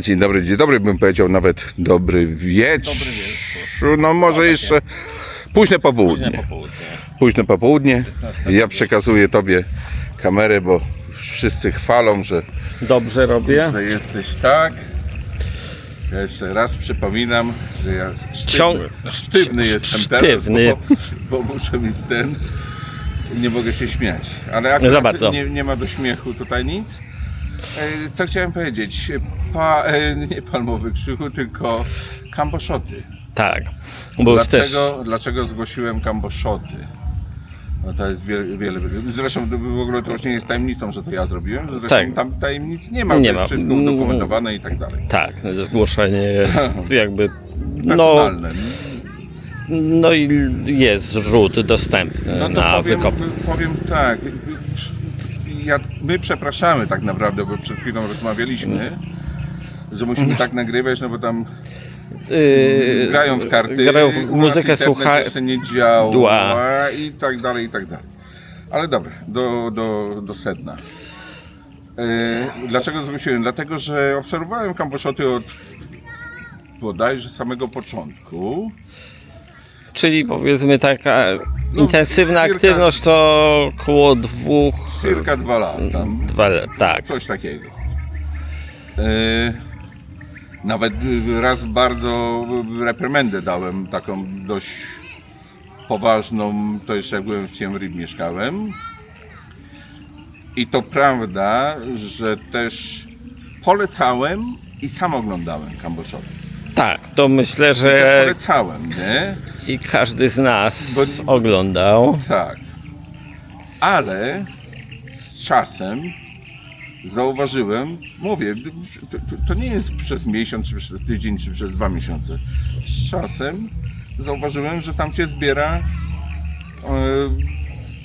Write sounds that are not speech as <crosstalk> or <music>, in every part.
Dzień dobry, dzień dobry, bym powiedział nawet dobry wieczór. Dobry wieczór. No może jeszcze późne popołudnie. Późne popołudnie. Późne Ja przekazuję tobie kamerę, bo wszyscy chwalą, że, Dobrze robię. że jesteś tak. Ja jeszcze raz przypominam, że ja sztywny, sztywny jestem sztywny. teraz, bo, bo muszę mieć ten. Nie mogę się śmiać. Ale akurat. Nie, nie ma do śmiechu tutaj nic. E, Co chciałem powiedzieć? Pa, e, nie palmowy krzychu, tylko kamboszoty. Tak. Bo już też. Dlaczego, dlaczego zgłosiłem kamboszoty? No to jest wiele, wiele. Zresztą w ogóle to już nie jest tajemnicą, że to ja zrobiłem. Zresztą Tak. tam tajemnic nie ma, Nie to jest ma. wszystko Mm. udokumentowane i tak dalej. Tak, zgłoszenie jest <laughs> jakby. No, Personalne. no i jest rzut dostępny No to na powiem, wykop. powiem tak. Ja, my przepraszamy tak naprawdę, bo przed chwilą rozmawialiśmy, że musimy tak nagrywać, no bo tam Yy, grają w karty, grają w muzykę, słucha- jeszcze nie działa i tak dalej, i tak dalej. Ale dobra, do, do, do sedna. E, dlaczego zgłosiłem? Dlatego, że obserwowałem Kamboszoty od bodajże samego początku. Czyli powiedzmy taka No, intensywna circa- aktywność to około dwóch. Cirka dwa lata. Dwa, tak. Coś takiego. E, nawet raz bardzo reprymendę dałem, taką dość poważną, to jeszcze jak byłem w Siem Reap mieszkałem. I to prawda, że też polecałem i sam oglądałem Kamboszowy. Tak, to myślę, Też że polecałem, nie? i każdy z nas Bo- oglądał. Tak. Ale z czasem zauważyłem, mówię, to, to, nie jest przez miesiąc, czy przez tydzień, czy przez dwa miesiące. Z czasem zauważyłem, że tam się zbiera e,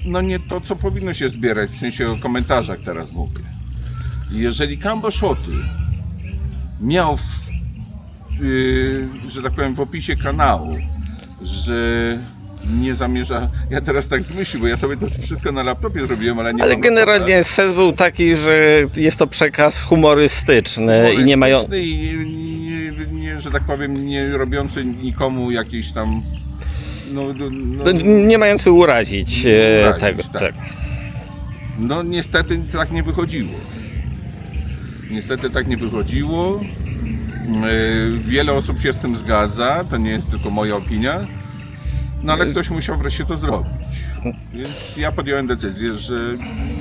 no nie to, co powinno się zbierać, w sensie o komentarzach teraz mówię. Jeżeli Kamboszoty miał, w, że tak powiem, w opisie kanału, że nie zamierza. Ja teraz tak z myśli, bo ja sobie to wszystko na laptopie zrobiłem, ale nie Ale generalnie sens był taki, że jest to przekaz humorystyczny, laptopa. i nie mają. Humorystyczny i nie, nie, nie, że tak powiem, nie robiący nikomu jakiejś tam. No, no, no, Nie mający urazić, e, Urazić, tego. tak. Tak. no niestety tak nie wychodziło. Niestety tak nie wychodziło. Yy, Wiele osób się z tym zgadza, to nie jest tylko moja opinia. No ale ktoś musiał wreszcie to zrobić. Więc ja podjąłem decyzję, że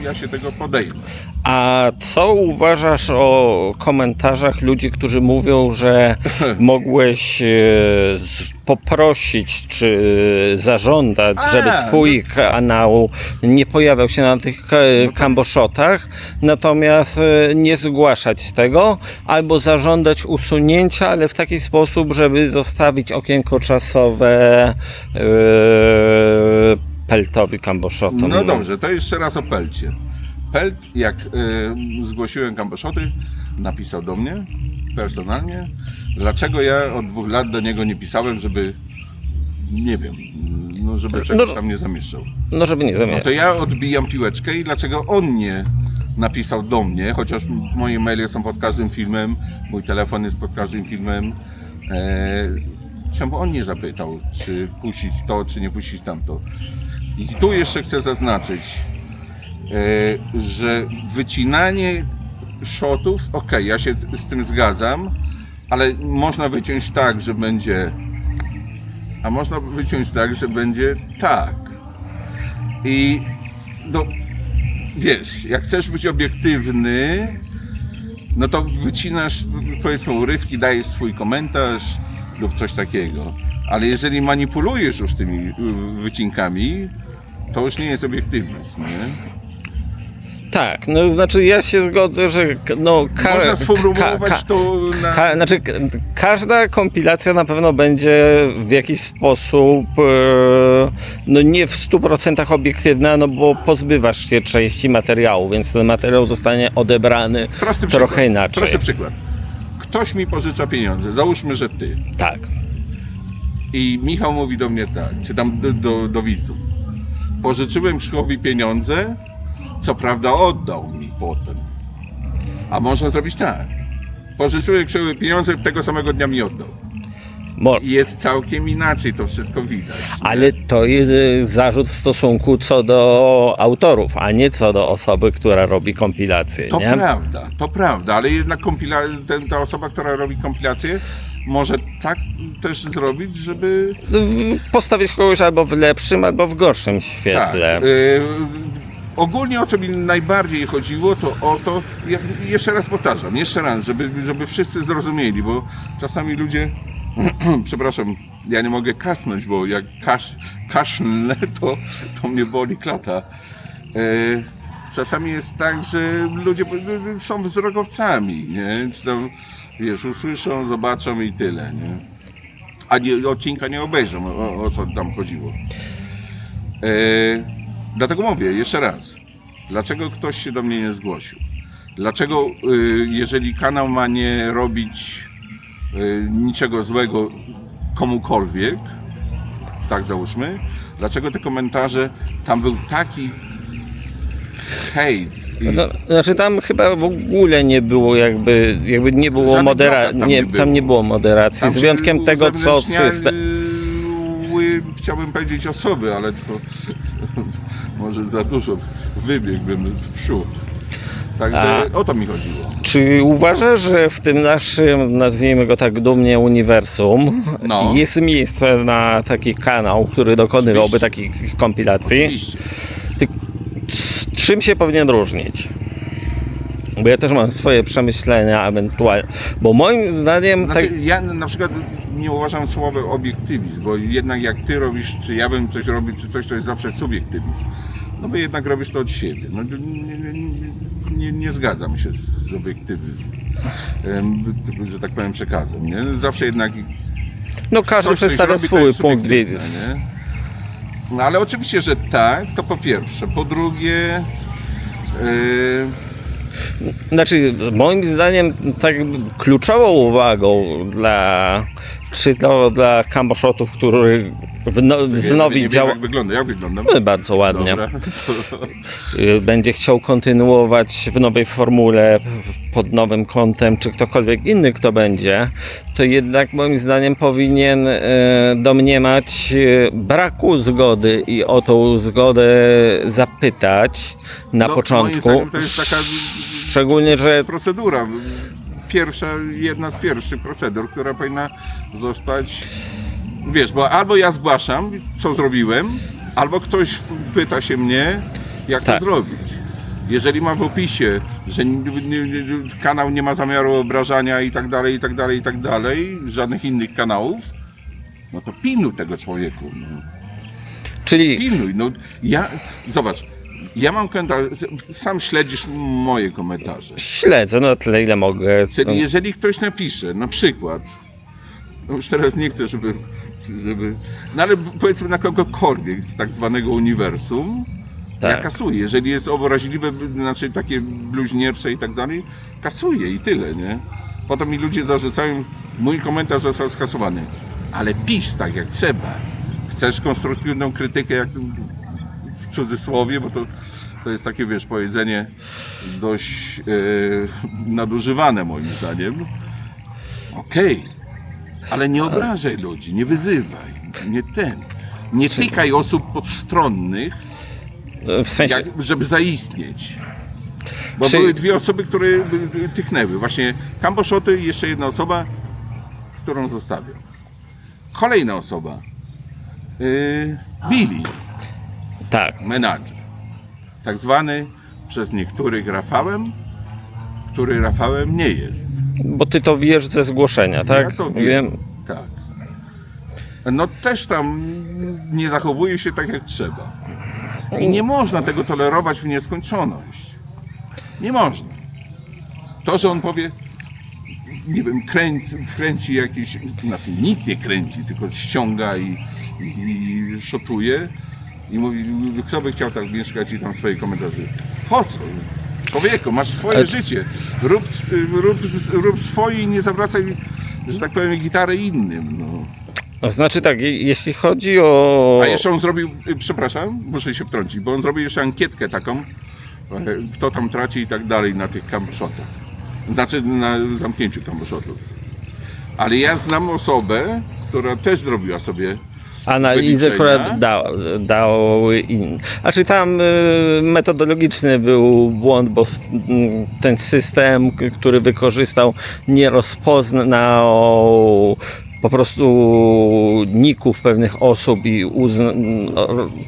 ja się tego podejmę. A co uważasz o komentarzach ludzi, którzy mówią, że <laughs> mogłeś e, z- poprosić czy zażądać, A, żeby no twój kanał nie pojawiał się na tych ka- kamboszotach, natomiast e, nie zgłaszać tego, albo zażądać usunięcia, ale w taki sposób, żeby zostawić okienko czasowe e, peltowi kamboszotom. No dobrze, to jeszcze raz o Pelcie. Pelt, jak y, zgłosiłem Kamboszoty, napisał do mnie personalnie, dlaczego ja od dwóch lat do niego nie pisałem, żeby, nie wiem, no żeby czegoś No- tam nie zamieszczał. No żeby nie No zamiast. to ja odbijam piłeczkę i dlaczego on nie napisał do mnie, chociaż moje maile są pod każdym filmem, mój telefon jest pod każdym filmem. E, czemu on nie zapytał, czy puścić to, czy nie puścić tamto? I tu jeszcze chcę zaznaczyć, e, że wycinanie shotów, ok, ja się z tym zgadzam, ale można wyciąć tak, że będzie, a można wyciąć tak, że będzie tak. I no, wiesz, jak chcesz być obiektywny, no to wycinasz powiedzmy urywki, dajesz swój komentarz lub coś takiego. Ale jeżeli manipulujesz już tymi wycinkami, to już nie jest obiektywizm, nie? Tak, no znaczy ja się zgodzę, że no ka- Można sformułować ka- ka- to na... Ka- znaczy, każda kompilacja na pewno będzie w jakiś sposób e, no nie w 100% obiektywna, no bo pozbywasz się części materiału, więc ten materiał zostanie odebrany Prosty trochę przykład. inaczej. Prosty przykład. Ktoś mi pożycza pieniądze, załóżmy, że ty. Tak. I Michał mówi do mnie tak, czy tam do, do, do widzów. Pożyczyłem Krzychowi pieniądze, co prawda oddał mi potem. A można zrobić tak. Pożyczyłem Krzyły pieniądze, tego samego dnia mi oddał. Mo- I jest całkiem inaczej, to wszystko widać. ale to jest y, zarzut w stosunku co do autorów, a nie co do osoby, która robi kompilację, To nie? prawda, to prawda, ale jednak kompila- ten, ta osoba, która robi kompilację, może tak też zrobić, żeby Postawić kogoś albo w lepszym, albo w gorszym świetle. Tak. y, ogólnie o co mi najbardziej chodziło, to o to, ja, jeszcze raz powtarzam, jeszcze raz, żeby, żeby wszyscy zrozumieli, bo czasami ludzie, <clears throat> przepraszam, ja nie mogę kasnąć, bo jak kasz, kaszlnę, to, to mnie boli klata. Y, czasami jest tak, że ludzie są wzrokowcami, nie? Czy tam, wiesz, usłyszą, zobaczą i tyle, nie? A nie, odcinka nie obejrzą, o, o co tam chodziło. E, dlatego mówię jeszcze raz. Dlaczego ktoś się do mnie nie zgłosił? Dlaczego, y, jeżeli kanał ma nie robić y, niczego złego komukolwiek, tak załóżmy, dlaczego te komentarze, tam był taki hejt. i- No, znaczy tam chyba w ogóle nie było jakby, jakby nie było moderacji, tam nie, nie tam nie było. moderacji, Tam z wyjątkiem tego, co system... chciałbym powiedzieć osoby, ale to <laughs> może za dużo wybiegłbym w przód. Także o to mi chodziło. Czy uważasz, że w tym naszym, nazwijmy go tak dumnie, uniwersum No. jest miejsce na taki kanał, który dokonywałby Oczywiście. takich kompilacji? Oczywiście. Czym się powinien różnić? Bo ja też mam swoje przemyślenia ewentualnie, bo moim zdaniem tak, Znaczy, ja na przykład nie uważam słowa obiektywizm, bo jednak jak ty robisz, czy ja bym coś robił, czy coś, to jest zawsze subiektywizm. No bo jednak robisz to od siebie. No, nie, nie, nie, zgadzam się z obiektywnym, em, że tak powiem, przekazem. Nie? Zawsze jednak no każdy przedstawia swój punkt widzenia. No ale oczywiście, że tak, to po pierwsze. Po drugie, yy, Znaczy, moim zdaniem, tak kluczową uwagą dla, czy to dla kamboszotów, który nie wznowi wiem, działa jak wygląda, jak wyglądam. No, bardzo ładnie. Dobra, to, y, będzie chciał kontynuować w nowej formule, pod nowym kątem, czy ktokolwiek inny, kto będzie, to jednak moim zdaniem powinien e, domniemać e, braku zgody i o tą zgodę zapytać na No, moim początku. zdaniem to jest taka Szczególnie, że procedura. Pierwsza, jedna z pierwszych procedur, która powinna zostać. Wiesz, bo albo ja zgłaszam, co zrobiłem, albo ktoś pyta się mnie, jak Tak. to zrobić. Jeżeli ma w opisie, że kanał nie ma zamiaru obrażania i tak dalej, i tak dalej, i tak dalej, żadnych innych kanałów, no to pilnuj tego człowieku. No. czyli Pilnuj. No, ja, zobacz, ja mam komentarze, sam śledzisz moje komentarze. śledzę no tyle ile mogę. Czyli jeżeli ktoś napisze, na przykład, no już teraz nie chcę, żeby, żeby no ale powiedzmy na kogokolwiek z tak zwanego uniwersum, ja Tak. kasuję. Jeżeli jest obraźliwe, znaczy takie bluźniercze i tak dalej, kasuję i tyle, nie? Potem mi ludzie zarzucają, mój komentarz został skasowany. Ale pisz tak jak trzeba. Chcesz konstruktywną krytykę, jak cudzysłowie, bo to, to jest takie, wiesz, powiedzenie dość e, nadużywane moim zdaniem. Okej, ale nie obrażaj ludzi, nie wyzywaj, nie ten. Nie tykaj osób podstronnych, W sensie, jak, żeby zaistnieć. Bo Czy- były dwie osoby, które y, y, tyknęły. Właśnie Kamboszoty i jeszcze jedna osoba, którą zostawię. Kolejna osoba. Yy, Billy, tak. menadżer. Tak zwany przez niektórych Rafałem, który Rafałem nie jest. Bo ty to wiesz ze zgłoszenia, tak? Ja to wiem. Tak. No też tam nie zachowuje się tak jak trzeba. I nie można tego tolerować w nieskończoność. Nie można. To, że on powie, nie wiem, kręci, kręci jakieś, znaczy nic nie kręci, tylko ściąga i, i szotuje i mówi, kto by chciał tak mieszkać i tam swoje komentarze. Po co? Człowieku, masz swoje Ale- życie. Rób, rób, rób swoje i nie zawracaj, że tak powiem, gitarę innym. No. To Znaczy tak, je- jeśli chodzi o... A jeszcze on zrobił, przepraszam, muszę się wtrącić, bo on zrobił jeszcze ankietkę taką, e, kto tam traci i tak dalej na tych campshotach. Znaczy na zamknięciu kamboszotów. Ale ja znam osobę, która też zrobiła sobie Analizy, które da, dały in. Znaczy tam y, metodologiczny był błąd, bo s- m, ten system, który wykorzystał, nie rozpoznał po prostu ników pewnych osób i uzna,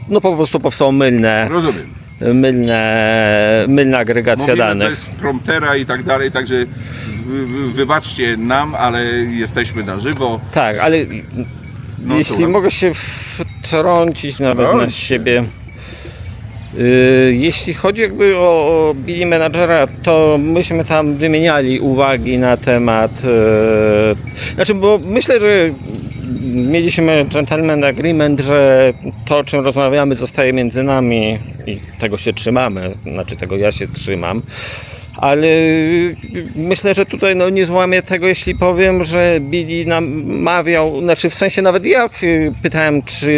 no po prostu powstało mylne, Rozumiem. mylne, mylna agregacja Mówimy danych. bez promptera i tak dalej, także wy- wy- wybaczcie nam, ale jesteśmy na żywo. Tak, ale No, jeśli słucham. mogę się wtrącić nawet na Wtrąć się. siebie. y, Jeśli chodzi jakby o o Billy Managera, to myśmy tam wymieniali uwagi na temat. y, Znaczy, bo myślę, że mieliśmy gentleman agreement, że to, o czym rozmawiamy, zostaje między nami i tego się trzymamy. Znaczy, tego ja się trzymam. Ale myślę, że tutaj no, nie złamię tego, jeśli powiem, że Billy namawiał, znaczy w sensie nawet ja y, pytałem, czy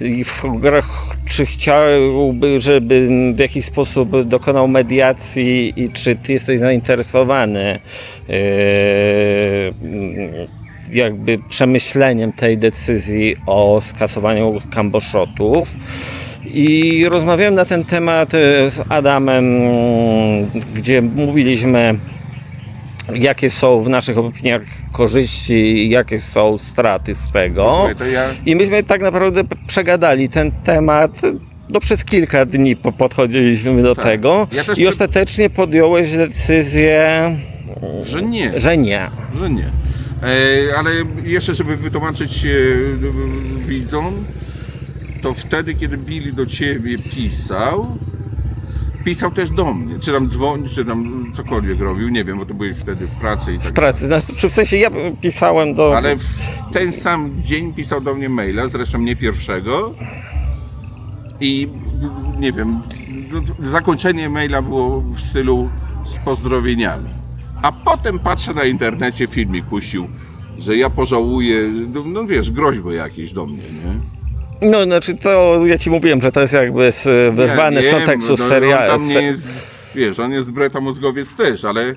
y, w grach, czy chciałby, żeby w jakiś sposób dokonał mediacji i czy ty jesteś zainteresowany y, jakby przemyśleniem tej decyzji o skasowaniu kamboszotów. I rozmawiałem na ten temat e, z Adamem, gdzie mówiliśmy, jakie są w naszych opiniach korzyści i jakie są straty z tego. I myśmy tak naprawdę przegadali ten temat. No przez kilka dni po- podchodziliśmy do Tak. tego Ja i przy- ostatecznie podjąłeś decyzję, że nie. że nie. że nie. E, ale jeszcze, żeby wytłumaczyć e, widzom, to wtedy, kiedy Billy do ciebie pisał, pisał też do mnie, czy tam dzwonił, czy tam cokolwiek robił, nie wiem, bo to byłeś wtedy w pracy i tak W pracy, znaczy, czy w sensie ja pisałem do... Ale w ten sam dzień pisał do mnie maila, zresztą nie pierwszego. I nie wiem, zakończenie maila było w stylu z pozdrowieniami. A potem patrzę na internecie, filmik puścił, że ja pożałuję, no, no wiesz, groźby jakieś do mnie, nie? No, znaczy to ja ci mówiłem, że to jest jakby z, wyrwane z kontekstu no, serialu. On tam nie jest, wiesz, on jest Breta Mózgowiec też, ale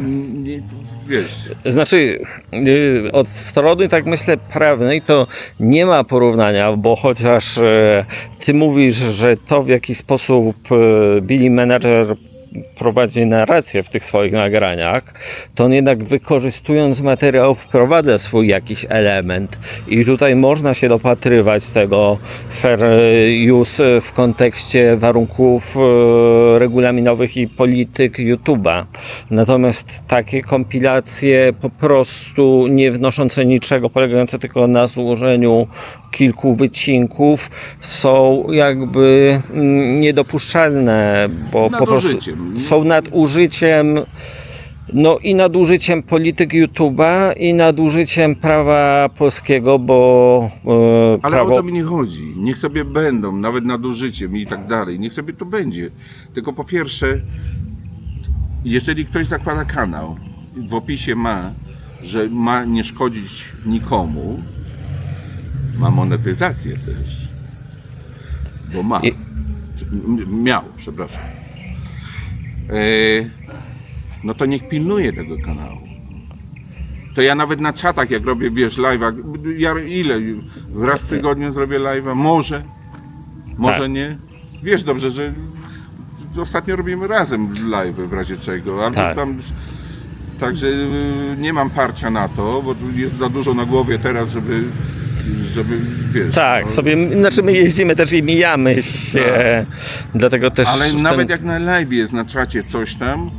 nie, wiesz, Znaczy, yy, od strony, tak myślę, prawnej to nie ma porównania, bo chociaż e, ty mówisz, że to w jaki sposób e, Billy Manager prowadzi narrację w tych swoich nagraniach, to on jednak wykorzystując materiał wprowadza swój jakiś element i tutaj można się dopatrywać tego fair use w kontekście warunków e, regulaminowych i polityk YouTube'a. Natomiast takie kompilacje po prostu nie wnoszące niczego, polegające tylko na złożeniu kilku wycinków są jakby mm, niedopuszczalne, bo po prostu. Są nadużyciem no i nadużyciem polityk YouTube'a i nadużyciem prawa polskiego, bo e, Ale prawo o to mi nie chodzi. Niech sobie będą, nawet nadużyciem i tak dalej. Niech sobie to będzie. Tylko po pierwsze, jeżeli ktoś zakłada kanał, w opisie ma, że ma nie szkodzić nikomu, ma monetyzację też. Bo ma. I- Miał, przepraszam. E, no to niech pilnuje tego kanału. To ja nawet na czatach, jak robię, wiesz, live'a, ja ile? Raz w tygodniu zrobię live'a? Może? Może Tak. nie? Wiesz dobrze, że ostatnio robimy razem live'y w razie czego. Albo Tak. tam, także y, nie mam parcia na to, bo jest za dużo na głowie teraz, żeby, żeby wiesz... tak, no, sobie, znaczy my jeździmy też i mijamy się, dlatego też Ale ten- nawet jak na live jest na czacie coś tam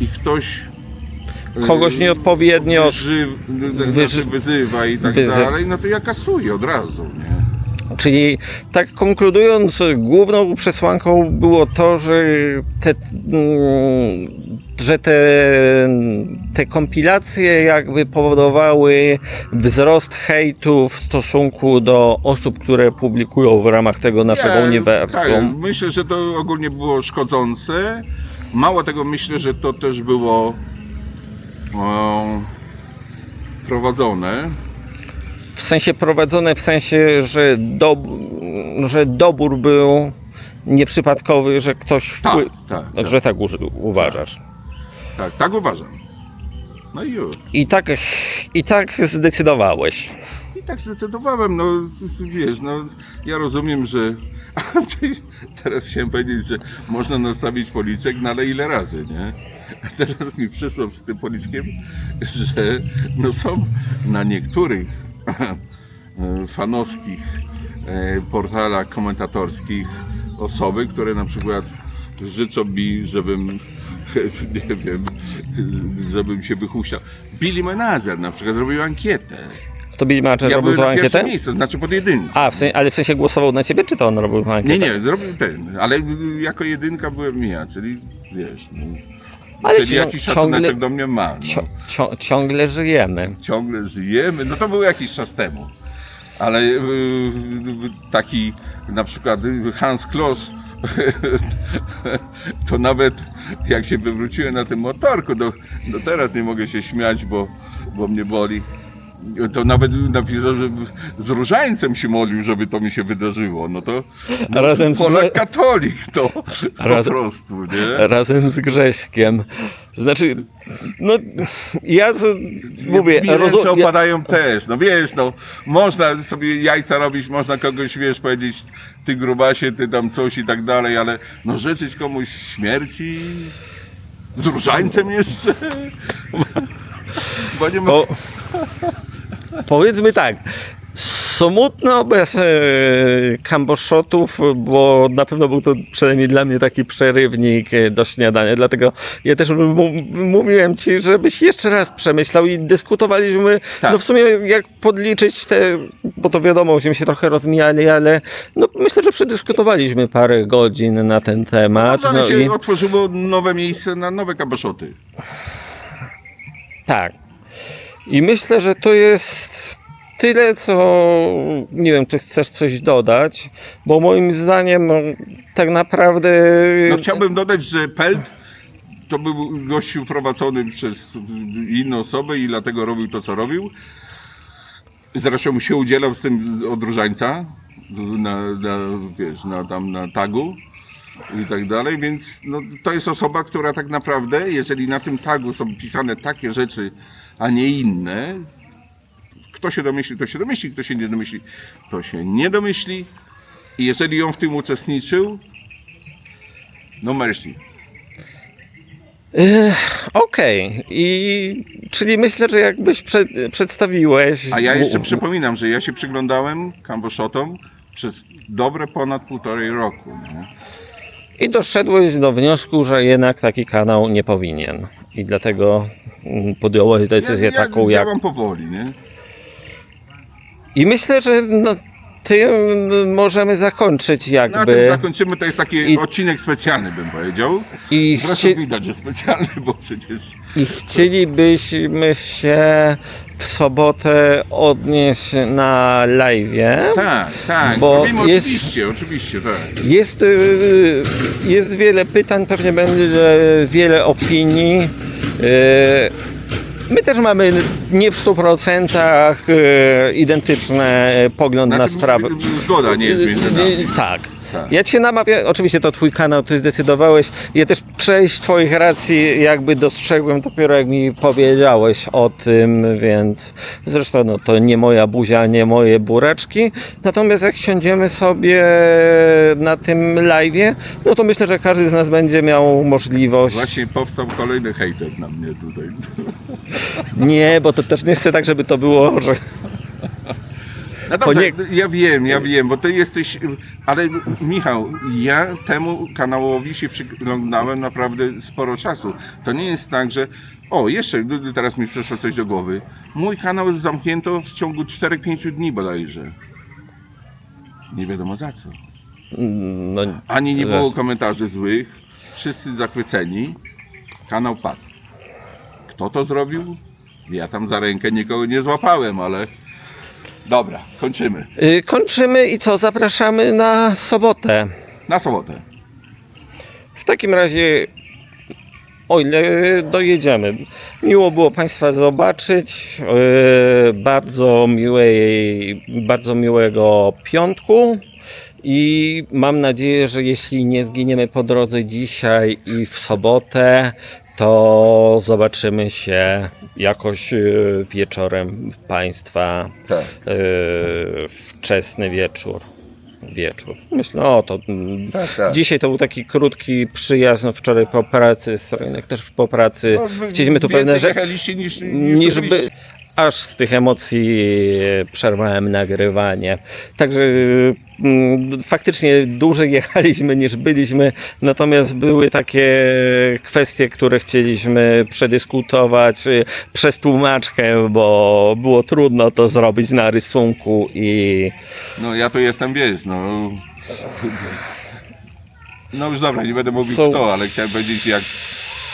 i ktoś y, Kogoś nieodpowiednio- wyży, wyży- znaczy wyzywa i tak wyzy- dalej, no to ja kasuję od razu, nie? Czyli tak konkludując, główną przesłanką było to, że te, mm, że te, te kompilacje jakby powodowały wzrost hejtu w stosunku do osób, które publikują w ramach tego naszego Tak, uniwersum. myślę, że to ogólnie było szkodzące. Mało tego, myślę, że to też było prowadzone. W sensie prowadzone, w sensie, że, dob, że dobór był nieprzypadkowy, że ktoś, Tak, wpły- tak, tak. że tak uważasz. Tak, tak uważam. No i już. I tak, i tak zdecydowałeś. I tak zdecydowałem, no wiesz, no ja rozumiem, że <laughs> teraz chciałem powiedzieć, że można nastawić policjek, no ale ile razy, nie? A teraz mi przyszło z tym polickiem, że no są na niektórych <laughs> fanowskich e, portalach komentatorskich osoby, które na przykład życzą mi, żebym <laughs> nie wiem, żebym się wychuśtał. Billy Menazer na przykład zrobił ankietę. To Billy Matcher Ja robił byłem tą na pierwszym ankietę? miejscu, znaczy pod jedynką. A, w sensie, ale w sensie głosował na ciebie, czy to on robił tą ankietę? Nie, nie, zrobił ten, ale jako jedynka byłem ja, czyli wiesz, no, Ale czyli cią- jakiś ciągle- szacunek do mnie ma. No. Cio- cio- ciągle żyjemy. Ciągle żyjemy, no to było jakiś czas temu. Ale y, y, taki na przykład y, Hans Kloss, <laughs> to nawet jak się wywróciłem na tym motorku, to no teraz nie mogę się śmiać, bo, bo mnie boli. To nawet napisał, że z różańcem się modlił, żeby to mi się wydarzyło. No to no, Razem z- Polak katolik to po Razem- prostu, nie? Razem z Grześkiem. Znaczy, no ja z, mówię, Mi ręce rozum- ja, opadają też, no wiesz, no można sobie jajca robić, można kogoś, wiesz, powiedzieć, ty grubasie, ty tam coś i tak dalej, ale no życzyć komuś śmierci z różańcem jeszcze? <laughs> Bo nie ma... po, powiedzmy tak, smutny obraz kamboszotów, bo na pewno był to przynajmniej dla mnie taki przerywnik e, do śniadania, dlatego ja też mówiłem ci, żebyś jeszcze raz przemyślał i dyskutowaliśmy, Tak. no w sumie jak podliczyć te, bo to wiadomo, żeśmy się trochę rozmijali, ale no myślę, że przedyskutowaliśmy parę godzin na ten temat. Ale no się i- otworzyło nowe miejsce na nowe kaboszoty. Tak. I myślę, że to jest tyle, co nie wiem, czy chcesz coś dodać, bo moim zdaniem no, tak naprawdę. No chciałbym dodać, że Pelt to był gościu prowadzony przez inną osobę i dlatego robił to, co robił. Zresztą się udzielał z tym od na, na, wiesz, na, tam na tagu i tak dalej, więc no, to jest osoba, która tak naprawdę, jeżeli na tym tagu są pisane takie rzeczy, a nie inne, kto się domyśli, to się domyśli, kto się nie domyśli, to się nie domyśli. I jeżeli on w tym uczestniczył, no mercy. Ech, Okej. I czyli myślę, że jakbyś przed, przedstawiłeś. A ja jeszcze przypominam, że ja się przyglądałem Kamboszotom przez dobre ponad półtorej roku. Nie? I doszedłeś do wniosku, że jednak taki kanał nie powinien. I dlatego mm, podjąłeś decyzję ja, ja taką, jak działam powoli, nie? I myślę, że no, tym możemy zakończyć Na tym jakby. zakończymy, to jest taki I- odcinek specjalny, bym powiedział. I, Zresztą chci... widać, że specjalny, bo przecież... I chcielibyśmy się w sobotę odnieść na live. Tak, tak, Bo zrobimy jest- oczywiście, oczywiście, tak. Jest, y, jest wiele pytań, pewnie będzie wiele opinii. My też mamy nie w 100% y, identyczny pogląd na Znaczy, sprawę. Zgoda nie jest między nami. Tak. Tak. Ja cię namawiam, oczywiście to twój kanał, ty zdecydowałeś. Ja też część twoich racji jakby dostrzegłem dopiero jak mi powiedziałeś o tym, więc zresztą no, to nie moja buzia, nie moje buraczki. Natomiast jak siądziemy sobie na tym live'ie, no to myślę, że każdy z nas będzie miał możliwość. Właśnie powstał kolejny hejter na mnie tutaj. Nie, bo to też nie chcę tak, żeby to było, że No dobrze, nie- ja wiem, ja wiem, bo ty jesteś, ale Michał, ja temu kanałowi się przyglądałem naprawdę sporo czasu. To nie jest tak, że o, jeszcze teraz mi przyszło coś do głowy. Mój kanał jest zamknięty w ciągu 4-5 dni bodajże. Nie wiadomo za co. no, Ani nie było komentarzy złych, wszyscy zachwyceni, kanał padł. Kto to zrobił? Ja tam za rękę nikogo nie złapałem, ale dobra, kończymy. y, kończymy i co? Zapraszamy na sobotę. Na sobotę. W takim razie, o ile dojedziemy. Miło było Państwa zobaczyć. Yy, Bardzo miłej, bardzo miłego piątku. I mam nadzieję, że jeśli nie zginiemy po drodze dzisiaj i w sobotę, to zobaczymy się jakoś y, wieczorem Państwa. Tak. y, Wczesny wieczór. Wieczór. Myślę, o to. mm, Tak, tak. Dzisiaj to był taki krótki przyjazd. No wczoraj po pracy, Sroinek też po pracy. No, Chcieliśmy tu pewne rzeczy. niż, niż, niż by. Aż z tych emocji e, przerwałem nagrywanie. Także mm, faktycznie dłużej jechaliśmy niż byliśmy, natomiast były takie kwestie, które chcieliśmy przedyskutować e, przez tłumaczkę, bo było trudno to zrobić na rysunku i No ja tu jestem, wiesz, no... No już dobra, nie będę mówił Są- kto, ale chciałem powiedzieć jak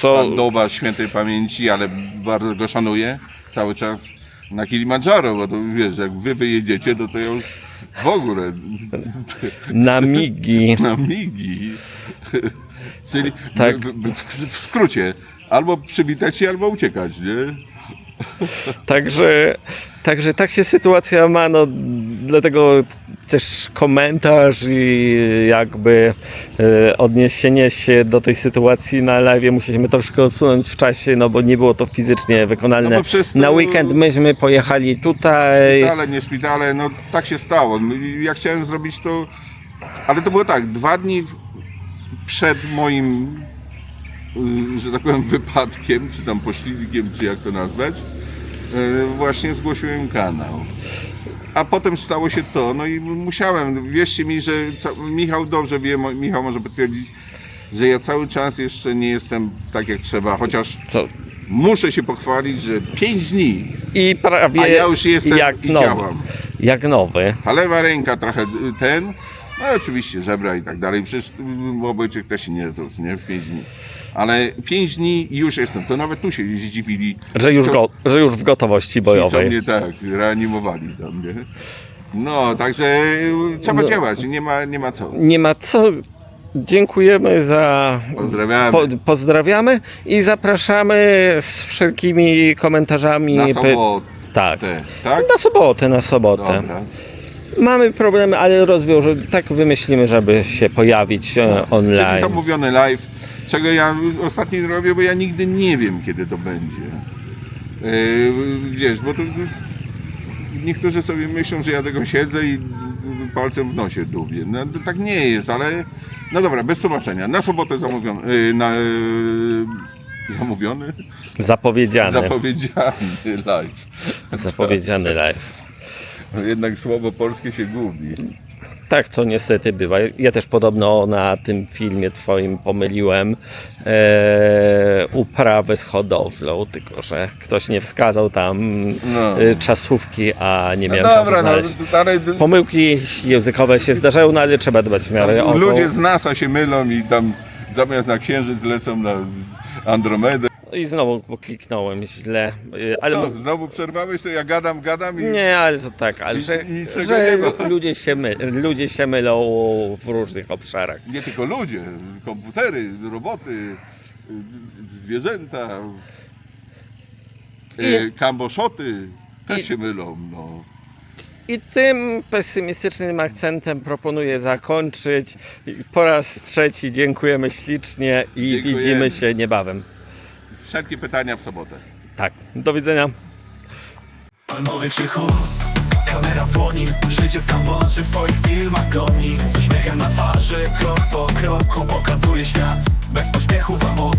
co, pan Doba świętej pamięci, ale bardzo go szanuję cały czas na Kilimandżaro, bo to wiesz, jak wy wyjedziecie, to to ja już w ogóle na migi. <laughs> na migi. Czyli Tak. w, w, w, w skrócie, albo przywitać się, albo uciekać, nie? <laughs> Także, także tak się sytuacja ma, no dlatego też komentarz i jakby e, odniesienie się do tej sytuacji na live musimy troszkę odsunąć w czasie, no bo nie było to fizycznie wykonalne. No przez Na weekend myśmy pojechali tutaj. Szpitale, nie szpitale, no tak się stało. No Ja chciałem zrobić to, ale to było tak, dwa dni przed moim, że tak powiem, wypadkiem, czy tam poślizgiem, czy jak to nazwać, y, właśnie zgłosiłem kanał. A potem stało się to, no i musiałem, wierzcie mi, że Michał dobrze wie, Michał może potwierdzić, że ja cały czas jeszcze nie jestem tak jak trzeba, chociaż Co? muszę się pochwalić, że pięć dni, I prawie a ja już jestem jak i nowy. działam. Jak nowy. A lewa ręka trochę y, ten, no i oczywiście żebra i tak dalej. Przecież y, obojczyk też się nie zrósł, nie? W 5 dni. Ale 5 dni i już jestem. To nawet tu się zdziwili. Że już, co- go, że już w gotowości ci, bojowej. mnie tak reanimowali tam, nie? No, także y, trzeba No. działać, nie ma, nie ma co. Nie ma co. Dziękujemy za Pozdrawiamy. Po, pozdrawiamy i zapraszamy z wszelkimi komentarzami. Na sobotę, Tak. tak? Na sobotę, na sobotę. Dobra. Mamy problemy, ale rozwiążę. Tak wymyślimy, żeby się pojawić e, Czyli online. zamówiony live, czego ja ostatnio nie robię, bo ja nigdy nie wiem, kiedy to będzie. Yy, wiesz, bo to, niektórzy sobie myślą, że ja tego siedzę i palcem w nosie dubię. No tak nie jest, ale no dobra, bez tłumaczenia. Na sobotę zamówiony, yy, na, yy, zamówiony? Zapowiedziany. Zapowiedziany live. Zapowiedziany live. No Jednak słowo polskie się gubi. Tak to niestety bywa. Ja też podobno na tym filmie twoim pomyliłem e, uprawę z hodowlą, tylko że ktoś nie wskazał tam No. e, czasówki, a nie No miałem czasu dobra, no znaleźć. ale Pomyłki językowe się zdarzają, no ale trzeba dbać w miarę o ludzie z NASA się mylą i tam zamiast na Księżyc lecą na Andromedę. I znowu kliknąłem źle, y, ale Co, znowu przerwałeś, to ja gadam, gadam i... nie, ale to tak, ale I- że, i że ludzie, się my, ludzie się mylą w różnych obszarach. Nie tylko ludzie, komputery, roboty, y, zwierzęta, y, kamboszoty też I- się mylą, no. I tym pesymistycznym akcentem proponuję zakończyć. Po raz trzeci dziękujemy ślicznie i Dziękujemy. widzimy się niebawem. Wszelkie pytania w sobotę. Tak, do widzenia. Palmowy krzychu, kamera w dłoni Życie w Kambodży w swoich filmach goni Z uśmiechem na twarzy, krok po kroku Pokazuje świat, bez pośpiechu w amor